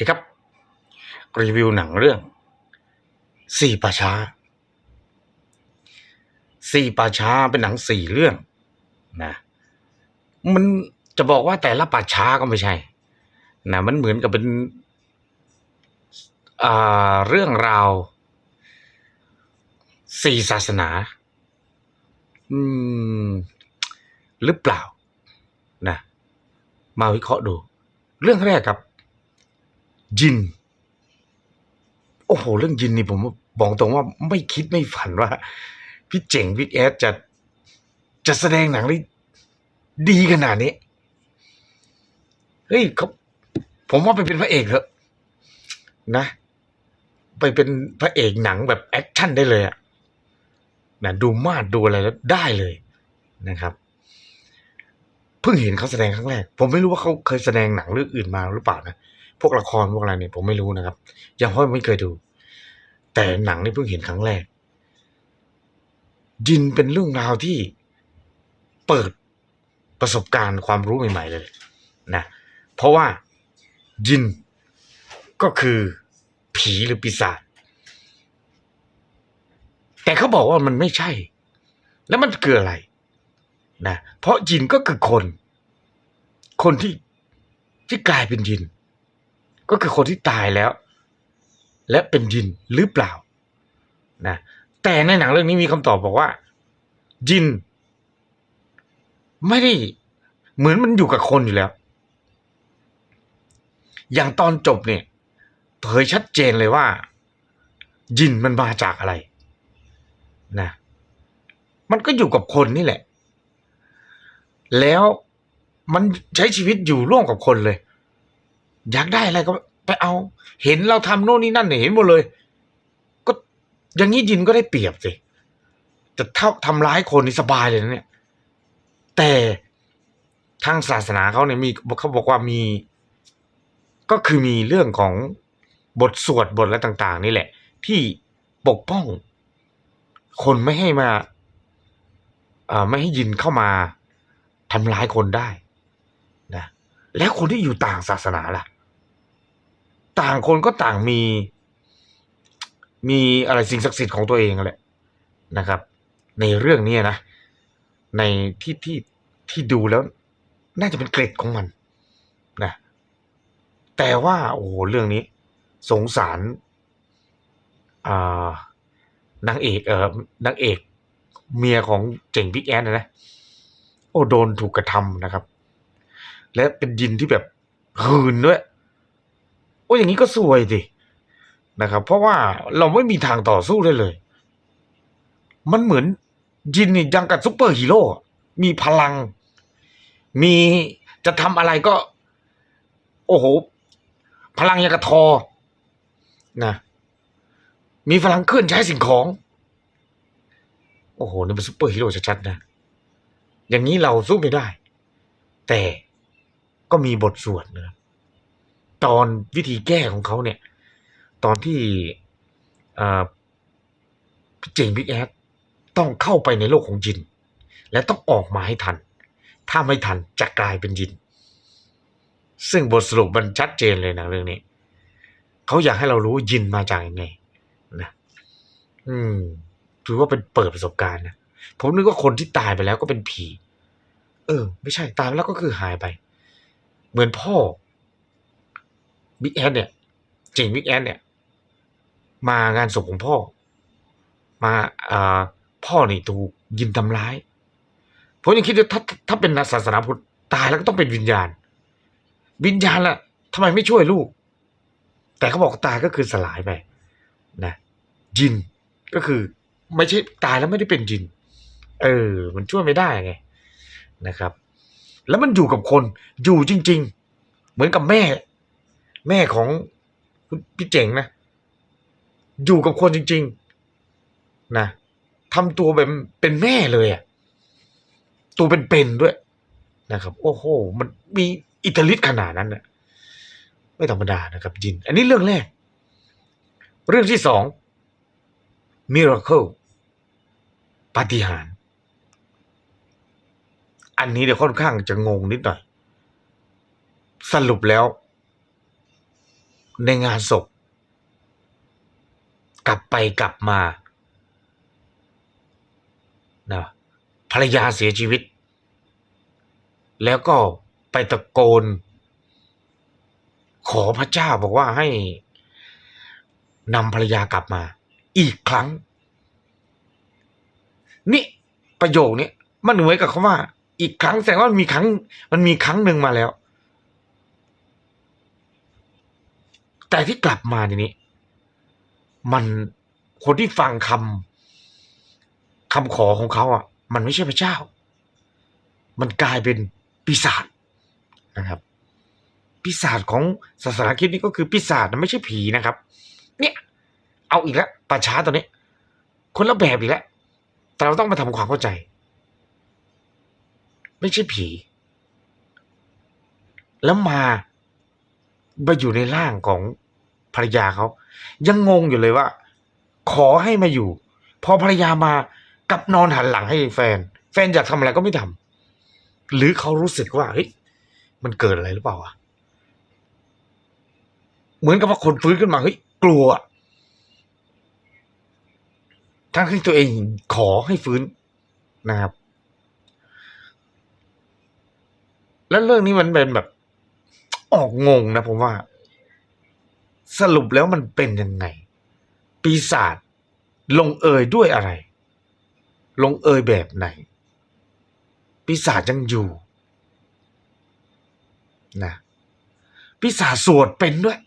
ดีครับ รีวิวหนังเรื่อง สี่ป่าช้า สี่ป่าช้าเป็นหนังสี่เรื่องนะมันจะบอกว่าแต่ละป่าช้าก็ไม่ใช่นะมันเหมือนกับเป็นเรื่องราวสี่ศาสนา อืม หรือเปล่า นะ มาวิเคราะห์ดู เรื่องแรกครับ ยิน โอ้โห เรื่องยินนี่ผมบอกตรงว่าไม่คิดไม่ฝันว่า พี่เจ๋งพี่แอดจะจะแสดงหนังได้ดีขนาดนี้ เฮ้ยเขาผมว่าไปเป็นพระเอกเถอะนะ ไปเป็นพระเอกหนังแบบแอคชั่นได้เลยอะนะดูมาดดูอะไรแล้วได้เลยนะครับเพิ่งเห็นเขาแสดงครั้งแรก ผมไม่รู้ว่าเขาเคยแสดงหนังเรื่องอื่นมาหรือเปล่านะ พวกละครพวกอะไรเนี่ยผมไม่รู้นะครับ ยังเพราะไม่เคยดู แต่หนังนี่เพิ่งเห็นครั้งแรก ยินเป็นเรื่องราวที่เปิดประสบการณ์ความรู้ใหม่ ๆ เลยนะเพราะว่ายินก็คือผีหรือปีศาจแต่เขาบอกว่ามันไม่ใช่ แล้วมันคืออะไรนะเพราะยินก็คือคน คนที่ที่กลายเป็นยิน ก็คือคนที่ตายแล้ว และเป็นยินหรือเปล่านะแต่ในหนังเรื่องนี้มีคำตอบบอกว่า ยิน ไม่ได้เหมือนมันอยู่กับคนอยู่แล้ว อย่างตอนจบเนี่ยเผยชัดเจนเลยว่า ยินมันมาจากอะไรนะมันก็อยู่กับคนนี่แหละ แล้วมันใช้ชีวิตอยู่ร่วมกับคนเลย อยากได้อะไรก็ไปเอา เห็นเราทำโน่นนี่นั่นเนี่ยเห็นหมดเลย ก็อย่างนี้ยินก็ได้เปรียบสิแต่ถ้าทำร้ายคนนี่สบายเลยนะเนี่ย แต่ทางศาสนาเขาเนี่ยมีเขาบอกว่ามี ก็คือมีเรื่องของบทสวดบทและต่าง ๆ นี่แหละ ที่ปกป้อง คนไม่ให้มาไม่ให้ยินเข้ามาทำร้ายคนได้ แล้วคนที่อยู่ต่างศาสนาล่ะ ต่างคนก็ต่างมี มีอะไรสิ่งศักดิ์สิทธิ์ของตัวเองแหละนะครับ ในเรื่องนี้นะ ในที่ที่ที่ดูแล้ว น่าจะเป็นเกร็ดของมันนะแต่ว่า โอ้โหเรื่องนี้ สงสารอ่านางเอกเออนางเอก เมียของเจ๋งบิ๊กแอนนะนะโอ้โดนถูกกระทำนะครับ และเป็นยินที่แบบหืนด้วย โอ้อย่างนี้ก็สวยดินะครับ เพราะว่าเราไม่มีทางต่อสู้ได้เลย มันเหมือนยินนี่ยังกับซุปเปอร์ฮีโร่มีพลัง มีจะทำอะไรก็ โอ้โห พลังยังกระทอนะมีพลังเคลื่อนย้สิ่งของ โอ้โหนี่เป็นซุปเปอร์ฮีโร่ชัดๆนะ อย่างนี้เราสู้ไม่ได้ แต่ ก็มีบทสวดนะครับตอนวิธีแก้ของเขาเนี่ย ตอนที่เอ่อพี่เจงบิ๊กแอดต้องเข้าไปในโลกของยิน และต้องออกมาให้ทัน ถ้าไม่ทันจะกลายเป็นยิน ซึ่งบทสรุปมันชัดเจนเลยนะเรื่องนี้เขาอยากให้เรารู้ยินมาจากยังไงนะอืมถือว่าเป็นเปิดประสบการณ์นะผมนึกว่าคนที่ตายไปแล้วก็เป็นผี เออ ไม่ใช่ตายแล้วก็คือหายไป เหมือนพ่อบิ๊กแอดเนี่ยเจ๋งบิ๊กแอดเนี่ย มางานศพของพ่อ มาอ่าพ่อนี่ถูกยินทำร้ายผมยังคิดว่าถ้าถ้าเป็นศาสนาพุทธตายแล้วก็ต้องเป็นวิญญาณ วิญญาณล่ะทำไมไม่ช่วยลูก แต่เขาบอกตายก็คือสลายไปนะยินก็คือ ไม่ใช่ตายแล้วไม่ได้เป็นยิน เออ มันช่วยไม่ได้ไงนะครับ แล้วมันอยู่กับคนอยู่จริง ๆ เหมือนกับแม่ แม่ของพี่เจ๋งนะ อยู่กับคนจริง ๆ นะทำตัวแบบเป็นแม่เลยอะตัวเป็นๆด้วยนะครับ โอ้โห มันมีอิทธิฤทธิ์ขนาดนั้นนะไม่ธรรมดานะครับ ยิน อันนี้เรื่องแรก เรื่องที่สอง miracle ปาฏิหาริย์ อันนี้เดี๋ยวค่อนข้างจะงงนิดหน่อย สรุปแล้ว ในงานศพ กลับไปกลับมานะภรรยาเสียชีวิต แล้วก็ไปตะโกน ขอพระเจ้าบอกว่าให้นำภรรยากลับมา อีกครั้ง นี่ประโยคนี้มันเหมือนกับคำว่า อีกครั้งแสดงว่ามันมีครั้ง มันมีครั้งหนึ่งมาแล้ว แต่ที่กลับมาทีนี้ มันคนที่ฟังคำคำขอของเขาอะ มันไม่ใช่พระเจ้า มันกลายเป็นปีศาจนะครับ ปีศาจของศาสนาคริสต์นี่ก็คือปีศาจนะไม่ใช่ผีนะครับ เนี่ย เอาอีกแล้วป่าช้าตัวนี้ คนละแบบอีกแล้วแต่เราต้องมาทำความเข้าใจ ไม่ใช่ผี แล้วมามาอยู่ในร่างของภรรยาเขา ยังงงอยู่เลยว่า ขอให้มาอยู่ พอภรรยามากลับนอนหันหลังให้แฟน แฟนอยากทำอะไรก็ไม่ทำหรือเขารู้สึกว่าเฮ้ยมันเกิดอะไรหรือเปล่าอะเหมือนกับว่าคนฟื้นขึ้นมาเฮ้ยกลัว ทั้งที่ตัวเองขอให้ฟื้นนะครับ แล้วเรื่องนี้มันเป็นแบบ ออกงงนะผมว่า สรุปแล้วมันเป็นยังไง ปีศาจลงเอยด้วยอะไร ลงเอยแบบไหน ปีศาจยังอยู่ นะปีศาจสวดเป็นด้วย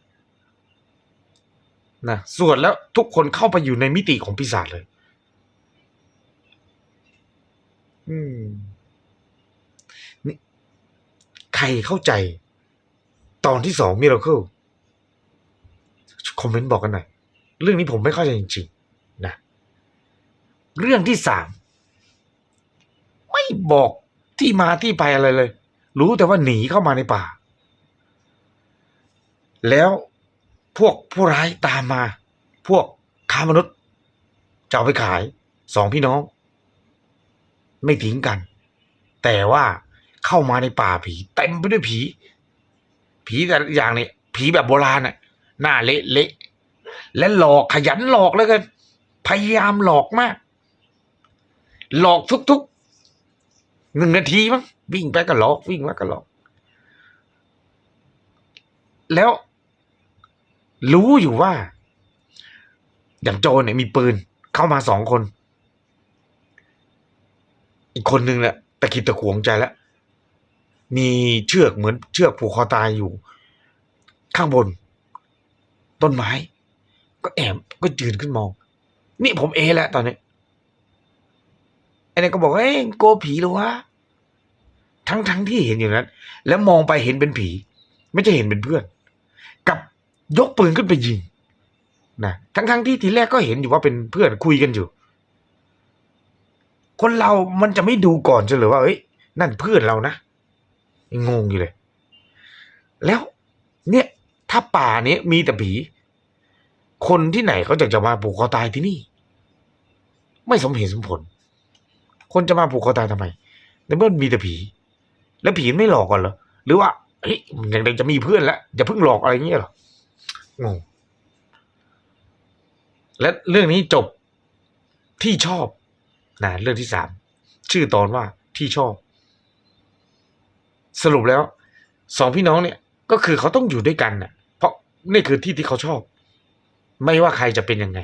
นะสวดแล้วทุกคนเข้าไปอยู่ในมิติของปีศาจเลย อืม รเข้าใจ ตอนที่สองมิราเคิลคอมเมนต์บอกกันหน่อย เรื่องนี้ผมไม่เข้าใจจริงๆนะเรื่องที่สามไม่บอกที่มาที่ไปอะไรเลย รู้แต่ว่าหนีเข้ามาในป่า แล้วพวกผู้ร้ายตามมา พวกค้ามนุษย์จะเอาไปขายสองพี่น้อง ไม่ทิ้งกัน แต่ว่า เข้ามาในป่าผีเต็มไปด้วยผี ผีแต่อย่างเนี่ยผีแบบโบราณน่ะหน้าเละเละและหลอกขยันหลอกแล้วกันพยายามหลอกมาก หลอกทุกๆหนึ่งนาทีมั้งวิ่งไปก็หลอกวิ่งมาก็หลอก แล้วรู้อยู่ว่า อย่างโจเนี่ยมีปืนเข้ามาสองคน อีกคนนึงแหละตะคิดตะขวงใจแล้ว มีเชือกเหมือนเชือกผูกคอตายอยู่ ข้างบน ต้นไม้ ก็แอบก็ยืนขึ้นมอง นี่ผมเอแล้วตอนนี้ไอ้นี่นก็บอกเอ้ยโกผีเหรอวะทั้งทั้งที่เห็นอยู่นั้น แล้วมองไปเห็นเป็นผี ไม่ใช่เห็นเป็นเพื่อน กับยกปืนขึ้นไปยิงนะทั้งทั้งที่ทีแรกก็เห็นอยู่ว่าเป็นเพื่อนคุยกันอยู่ คนเรามันจะไม่ดูก่อนจะหรือว่าเอ้ยนั่นเพื่อนเรานะ งงอยู่เลย แล้วเนี่ยถ้าป่าเนี้ยมีแต่ผี คนที่ไหนเขาจะจะมาผูกคอตายที่นี่ ไม่สมเหตุสมผล คนจะมาผูกคอตายทำไมในเมื่อมีแต่ผี แล้วผีไม่หลอกก่อนเหรอหรือว่าเฮ้ยอย่างเด็กจะมีเพื่อนแล้วอย่าเพิ่งหลอกอะไรเงี้ยหรองงและเรื่องนี้จบที่ชอบนะเรื่องที่สามชื่อตอนว่าที่ชอบ สรุปแล้วสองพี่น้องเนี่ยก็คือเขาต้องอยู่ด้วยกันน่ะ เพราะนี่คือที่ที่เขาชอบ ไม่ว่าใครจะเป็นยังไง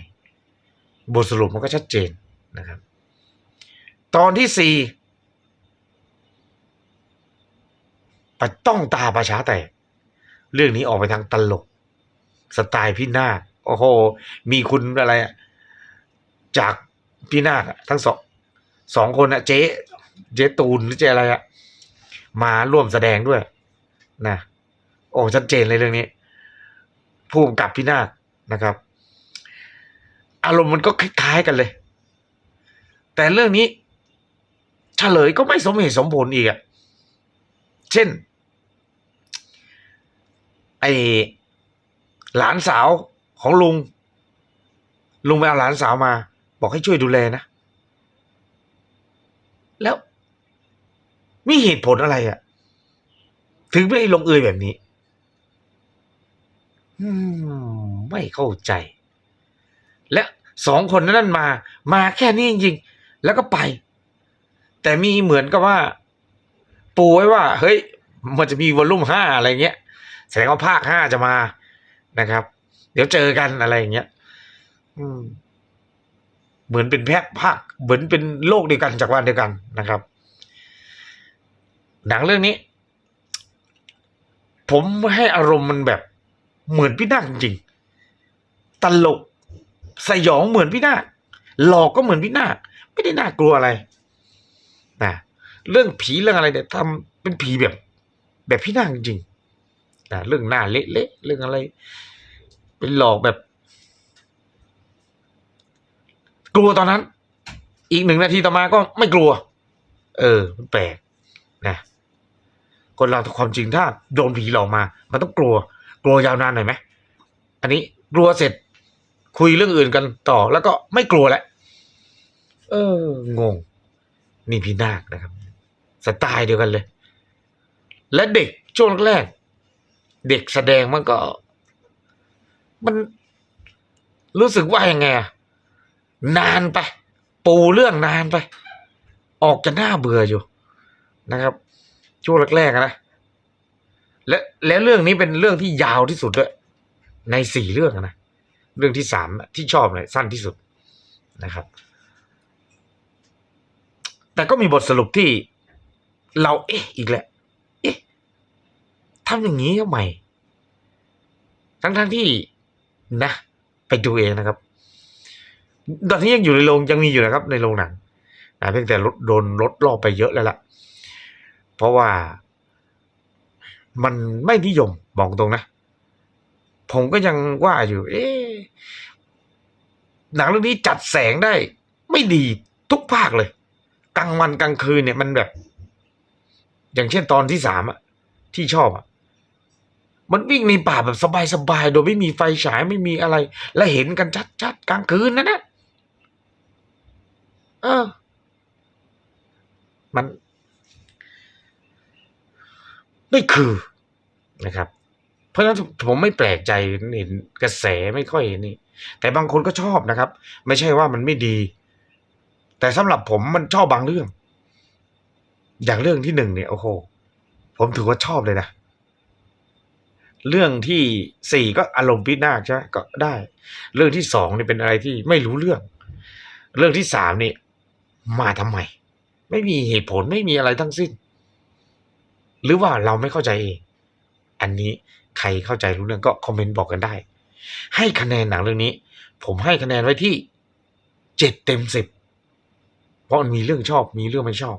บทสรุปมันก็ชัดเจนนะครับ ตอนที่สี่ปต้องตาประช้าแตกเรื่องนี้ออกไปทางตลก สไตล์พี่นาคโอ้โห มีคุณอะไรจากพี่นาคทั้งสองสองคนอะเจ๊ เจ๊ตูนหรือเจ๊อะไรอะ มาร่วมแสดงด้วย นะ โอ้ชัดเจนเลยเรื่องนี้ผู้กำกับพี่นาคนะครับ อารมณ์มันก็คล้ายๆกันเลย แต่เรื่องนี้เฉลยก็ไม่สมเหตุสมผลอีกอะเช่น ไอหลานสาวของลุง ลุงไปเอาหลานสาวมา บอกให้ช่วยดูแลนะ แล้ว มีเหตุผลอะไรอะถึงไม่ลงเอยแบบนี้ไม่เข้าใจ และสองคนนั้นมา มาแค่นี้จริงๆ แล้วก็ไป แต่มีเหมือนกับว่า ปูไว้ว่า เฮ้ย มันจะมีวอลลุ่มห้าอะไรเงี้ย แสดงว่าภาคห้าจะมานะครับ เดี๋ยวเจอกันอะไรอย่างเงี้ยเหมือนเป็นแพทภาค เหมือนเป็นโลกเดียวกันจากวันเดียวกันนะครับ หนังเรื่องนี้ ผมให้อารมณ์มันแบบเหมือนพี่นาคจริงตลกสยองเหมือนพี่นาคหลอกก็เหมือนพี่นาคไม่ได้น่ากลัวอะไรนะเรื่องผีเรื่องอะไรเนี่ยทำเป็นผีแบบ แบบพี่นาคจริงนะเรื่องหน้าเละๆเรื่องอะไร เป็นหลอกแบบ กลัวตอนนั้น อีกหนึ่งนาทีต่อมาก็ไม่กลัว เออแปลกนะ คนเราความจริงถ้าโดนผีหลอกมามันต้องกลัว กลัวยาวนานหน่อยไหมอันนี้กลัวเสร็จคุยเรื่องอื่นกันต่อ แล้วก็ไม่กลัวแล้วเอองง นี่พี่นาคนะครับ สไตล์เดียวกันเลย และเด็กช่วงแรกเด็กแสดงมันก็ มันรู้สึกว่ายังไงอะนานไป ปูเรื่องนานไป ออกจะน่าเบื่ออยู่นะครับ ช่วงแรกๆนะและแล้วเรื่องนี้เป็นเรื่องที่ยาวที่สุดด้วยในสี่เรื่องนะเรื่องที่สามที่ชอบเลยสั้นที่สุดนะครับ แต่ก็มีบทสรุปที่เราเอ๊ะอีกแหละ เอ๊ะทำอย่างนี้ทำไมทั้งทั้งๆที่นะ ไปดูเองนะครับ ตอนนี้ยังอยู่ในโรงยังมีอยู่นะครับ ในโรงหนังนะเพียงแต่ลดโดนลดรอบไปเยอะแล้วล่ะ เพราะว่ามันไม่นิยมบอกตรงนะ ผมก็ยังว่าอยู่ เอ๊ะหนังเรื่องนี้จัดแสงได้ ไม่ดีทุกภาคเลย กลางวันกลางคืนเนี่ยมันแบบ อย่างเช่นตอนที่สามอะที่ชอบอะมันวิ่งในป่าแบบสบายๆ โดยไม่มีไฟฉายไม่มีอะไร และเห็นกันชัดๆ กลางคืนนะนะเออ มัน ไม่คือนะครับ เพราะฉะนั้นผมไม่แปลกใจเห็นกระแสไม่ค่อยนี่ แต่บางคนก็ชอบนะครับ ไม่ใช่ว่ามันไม่ดี แต่สำหรับผมมันชอบบางเรื่อง อย่างเรื่องที่หนึ่งเนี่ยโอ้โหผมถือว่าชอบเลยนะเรื่องที่สี่ก็อารมณ์พินาศใช่ไหมก็ได้ เรื่องที่สองนี่เป็นอะไรที่ไม่รู้เรื่อง เรื่องที่สามนี่ มาทำไม ไม่มีเหตุผลไม่มีอะไรทั้งสิ้น หรือว่าเราไม่เข้าใจเองอันนี้ใครเข้าใจรู้เรื่องก็คอมเมนต์บอกกันได้ ให้คะแนนหนังเรื่องนี้ ผมให้คะแนนไว้ที่เจ็ดเต็มสิบเพราะมันมีเรื่องชอบมีเรื่องไม่ชอบ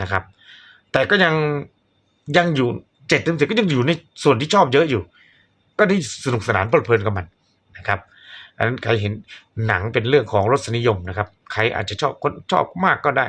นะครับ แต่ก็ยังยังอยู่เจ็ดเต็มสิบก็ยังอยู่ในส่วนที่ชอบเยอะอยู่ ก็ได้สนุกสนานเพลิดเพลินกับมันนะครับอันนั้นใครเห็นหนังเป็นเรื่องของรสนิยมนะครับ ใครอาจจะชอบคนชอบมากก็ได้